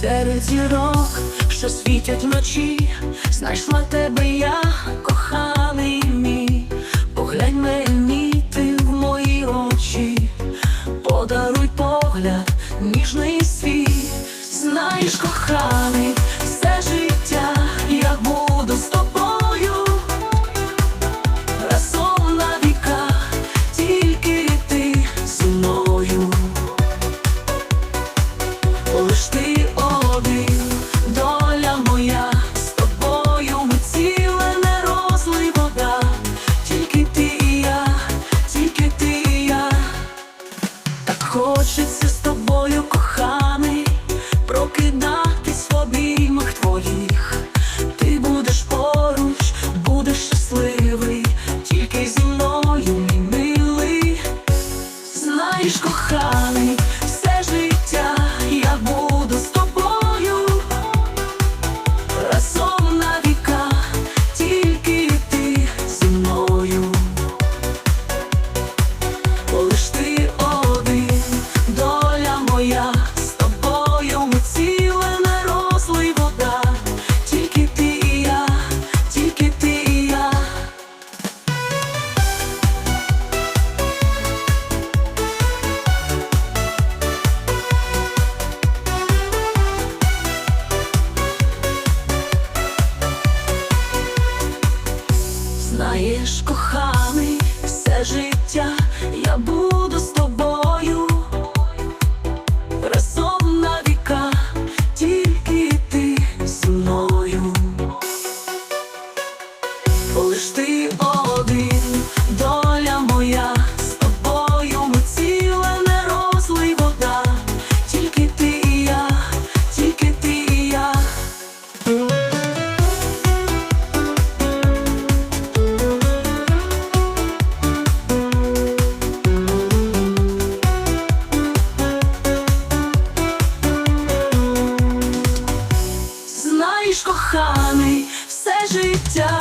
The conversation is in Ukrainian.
Серед зірок, що світять вночі, знайшла тебе я, коханий мій, поглянь мені ти в мої очі, подаруй погляд, ніжний свій, знаєш, коханий, все життя я буду з тобою, разом на віка, тільки ти зі мною. Лиш ти хочеться з тобою, коханий, прокидатись в обіймах твоїх. Ти будеш поруч, будеш щасливий, тільки зі мною, мій милий. Знаєш, коханий, Знаєш, коханий, все життя я буду з тобою, разом на віка, тільки ти зі мною. коханий все життя.